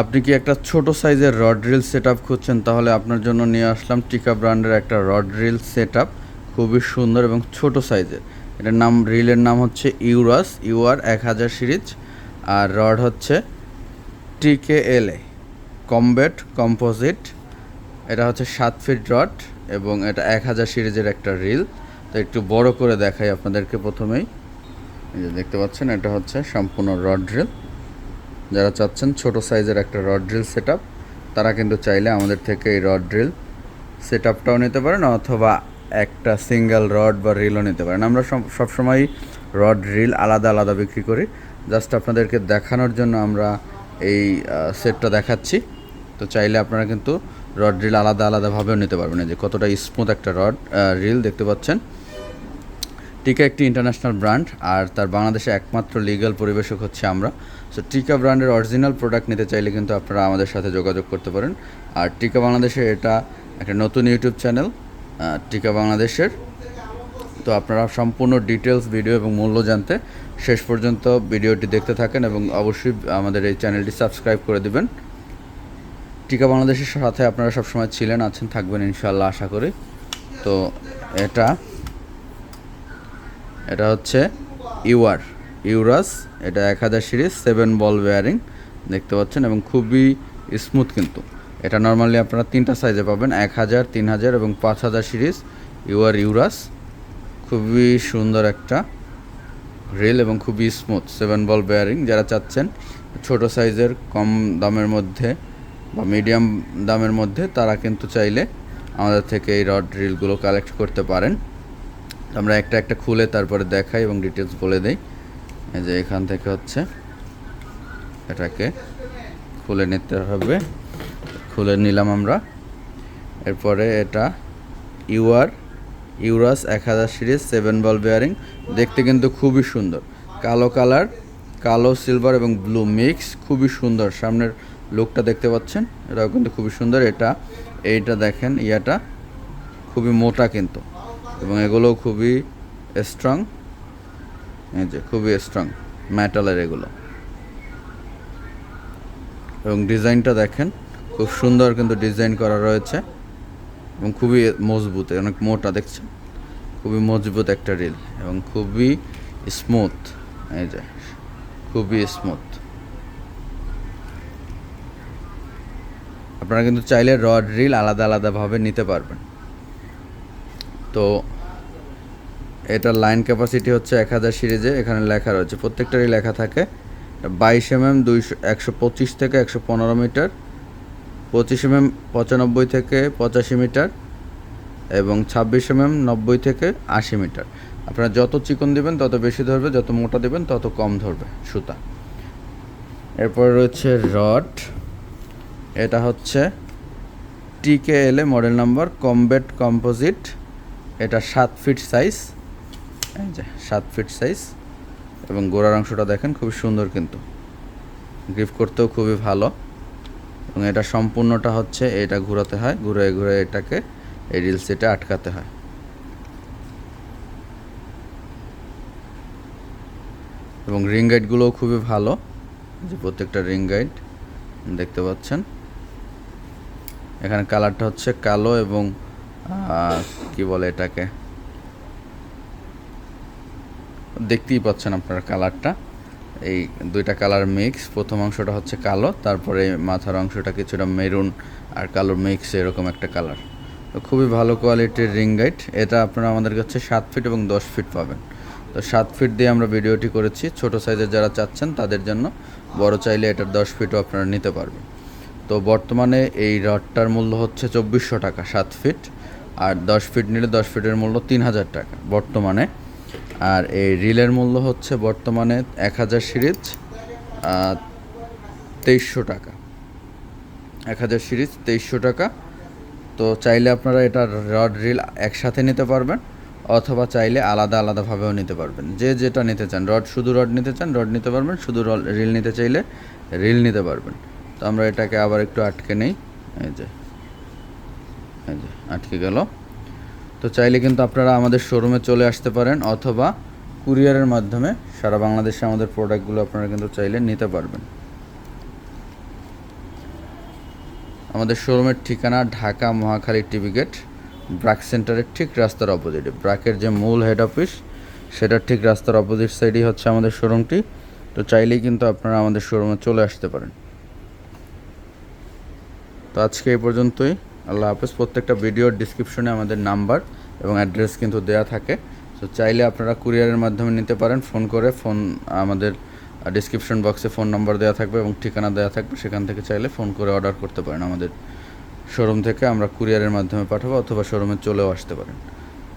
আপনি কি একটা ছোট সাইজের রড রিল সেট আপ খুঁজছেন? তাহলে আপনার জন্য নিয়ে আসলাম টিকা ব্র্যান্ডের একটা রড রিল সেট আপ খুবই সুন্দর এবং ছোট সাইজের। এটার নাম রিলের নাম হচ্ছে ইউরাস ইউআর এক হাজার সিরিজ। আর রড হচ্ছে টিকে এলএ কমবেট কম্পোজিট এটা হচ্ছে সাত ফিট রড এবং এটা এক হাজার সিরিজের একটা রিল তো একটু বড় করে দেখাই আপনাদেরকে প্রথমেই। যে দেখতে পাচ্ছেন, এটা হচ্ছে সম্পূর্ণ রড ড্রিল যারা চাচ্ছেন ছোট সাইজের একটা রড ড্রিল সেট তারা কিন্তু চাইলে আমাদের থেকে এই রড ড্রিল সেট আপটাও নিতে পারেন অথবা একটা সিঙ্গেল রড বা রিলও নিতে পারেন। আমরা সব- সবসময়ই রড রিল আলাদা আলাদা বিক্রি করি। জাস্ট আপনাদেরকে দেখানোর জন্য আমরা এই সেটটা দেখাচ্ছি। তো চাইলে আপনারা কিন্তু রড রিল আলাদা আলাদাভাবেও নিতে পারবেন। যে কতটা স্মুথ একটা রড রিল দেখতে পাচ্ছেন। টিকা একটি ইন্টারন্যাশনাল ব্র্যান্ড আর তার বাংলাদেশে একমাত্র লিগ্যাল পরিবেশক হচ্ছে আমরা। সো টিকা ব্র্যান্ডের অরিজিনাল প্রোডাক্ট নিতে চাইলে কিন্তু আপনারা আমাদের সাথে যোগাযোগ করতে পারেন। আর টিকা বাংলাদেশে এটা একটা নতুন ইউটিউব চ্যানেল টিকা বাংলাদেশের। তো আপনারা সম্পূর্ণ ডিটেলস ভিডিও এবং মূল্য জানতে শেষ পর্যন্ত ভিডিওটি দেখতে থাকেন এবং অবশ্যই আমাদের এই চ্যানেলটি সাবস্ক্রাইব করে দেবেন। টিকা বাংলাদেশের সাথে আপনারা সবসময় ছিলেন, আছেন, থাকবেন ইনশাল্লাহ আশা করি। তো এটা এটা হচ্ছে ইউআর, ইউরাস। এটা এক হাজার সিরিজ, সেভেন বল ওয়ারিং দেখতে পাচ্ছেন, এবং খুবই স্মুথ কিন্তু। এটা নর্মালি আপনারা তিনটা সাইজে পাবেন, এক হাজার, তিন হাজার এবং পাঁচ হাজার সিরিজ, ইউআর, ইউরাস। খুবই সুন্দর একটা রেল এবং খুবই স্মুথ, সেভেন বল বেয়ারিং। যারা চাচ্ছেন ছোট সাইজের কম দামের মধ্যে বা মিডিয়াম দামের মধ্যে, তারা কিন্তু চাইলে আমাদের থেকে এই রড রিলগুলো কালেক্ট করতে পারেন। আমরা একটা একটা খুলে তারপরে দেখাই এবং ডিটেলস বলে দেই। যে এখান থেকে হচ্ছে এটাকে খুলে নিতে হবে। খুলে নিলাম আমরা। এরপরে এটা ইউআর, ইউরাস এক হাজার সিরিজ, সেভেন বল বেয়ারিং দেখতে কিন্তু খুবই সুন্দর। কালো কালার, কালো সিলভার এবং ব্লু মিক্স খুবই সুন্দর। সামনের লুকটা দেখতে পাচ্ছেন? এটাও কিন্তু খুবই সুন্দর। এটা, এইটা দেখেন, ইয়াটা খুবই মোটা কিন্তু। এবং এগুলো খুবই স্ট্রং এই যে, খুবই স্ট্রং মেটালের এগুলো। এবং ডিজাইনটা দেখেন, খুব সুন্দর কিন্তু ডিজাইন করা রয়েছে। এবং খুবই মজবুত, অনেক মোটা, দেখছেন? খুবই মজবুত একটা রিল এবং খুবই স্মুথ এই যে, খুবই স্মুথ আপনারা কিন্তু চাইলে রড রিল আলাদা আলাদাভাবে নিতে পারবেন। তো এটার লাইন ক্যাপাসিটি হচ্ছে এক হাজার সিরিজে এখানে লেখা রয়েছে। প্রত্যেকটারই লেখা থাকে। বাইশ এম এম দুইশো, একশো পঁচিশ থেকে একশো পনেরো মিটার, পঁচিশ এম এম পঁচানব্বই থেকে পঁচাশি মিটার এবং ছাব্বিশ এম এম নব্বই থেকে আশি মিটার। আপনারা যত চিকন দেবেন, তত বেশি ধরবে, যত মোটা দেবেন, তত কম ধরবে সুতা। এরপর রয়েছে রড। এটা হচ্ছে টিকে এলে মডেল নাম্বার কমবেট কম্পোজিট এটা সাত ফিট সাইজ এই যে, সাত ফিট সাইজ এবং গোড়ার অংশটা দেখেন খুবই সুন্দর কিন্তু। গ্রিপ করতেও খুবই ভালো। এবং এটা সম্পূর্ণটা হচ্ছে এটা ঘোরাতে হয়, ঘুরে ঘুরে এটাকে এই রিল আটকাতে হয়। এবং রিং গাইডগুলোও খুবই ভালো। যে প্রত্যেকটা রিং গাইড দেখতে পাচ্ছেন। এখানে কালারটা হচ্ছে কালো এবং কি বলে এটাকে? দেখতেই পাচ্ছেন আপনারা কালারটা। এই দুইটা কালার মিক্স। প্রথম অংশটা হচ্ছে কালো, তারপরে মাথার অংশটা কিছুটা মেরুন আর কালো মিক্স এরকম একটা কালার। তো খুবই ভালো কোয়ালিটির রিং গাইড। এটা আপনারা আমাদের কাছে সাত ফিট এবং দশ ফিট পাবেন। তো সাত ফিট দিয়ে আমরা ভিডিওটি করেছি। ছোট সাইজের যারা চাচ্ছেন তাদের জন্য বড় চাইলে এটার দশ ফিটও আপনারা নিতে পারবেন। তো বর্তমানে এই রডটার মূল্য হচ্ছে চব্বিশশো টাকা সাত ফিট আর দশ ফিট নিলে দশ ফিটের মূল্য তিন হাজার টাকা বর্তমানে। আর এই রিলের মূল্য হচ্ছে বর্তমানে এক হাজার সিরিজ তেইশশো টাকা। এক হাজার সিরিজ, তেইশশো টাকা। তো চাইলে আপনারা এটা রড রিল একসাথে নিতে পারবেন, অথবা চাইলে আলাদা আলাদাভাবেও নিতে পারবেন। যে যেটা নিতে চান, রড শুধু রড নিতে চান, রড নিতে পারবেন, শুধু রিল নিতে চাইলে রিল নিতে পারবেন। তো আমরা এটাকে আবার একটু আটকে নেই। এই যে এই যে, আটকে গেল। তো চাইলে কিন্তু আপনারা আমাদের শোরুমে চলে আসতে পারেন অথবা কুরিয়ারের মাধ্যমে সারা বাংলাদেশে আমাদের প্রোডাক্টগুলো আপনারা কিন্তু চাইলে নিতে পারবেন। আমাদের শোরুমের ঠিকানা ঢাকা মহাখালী টিভি গেট, ব্রাক সেন্টারের ঠিক রাস্তার অপোজিটে ব্রাকের যে মূল হেড অফিস সেটার ঠিক রাস্তার অপোজিট সাইডেই হচ্ছে আমাদের শোরুমটি তো চাইলেই কিন্তু আপনারা আমাদের শোরুমে চলে আসতে পারেন। তো আজকে এই পর্যন্তই। আল্লাহ হাফেজ। প্রত্যেকটা ভিডিওর ডিসক্রিপশনে আমাদের নাম্বার এবং অ্যাড্রেস কিন্তু দেয়া থাকে। তো চাইলে আপনারা কুরিয়ারের মাধ্যমে নিতে পারেন। ফোন করে ফোন আমাদের ডিসক্রিপশন বক্সে ফোন নাম্বার দেওয়া থাকবে এবং ঠিকানা দেওয়া থাকবে। সেখান থেকে চাইলে ফোন করে অর্ডার করতে পারেন আমাদের শোরুম থেকে। আমরা কুরিয়ারের মাধ্যমে পাঠাবো অথবা শোরুমে চলেও আসতে পারেন।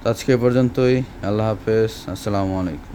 তো আজকে এ পর্যন্তই। আল্লাহ হাফেজ। আসসালামু আলাইকুম।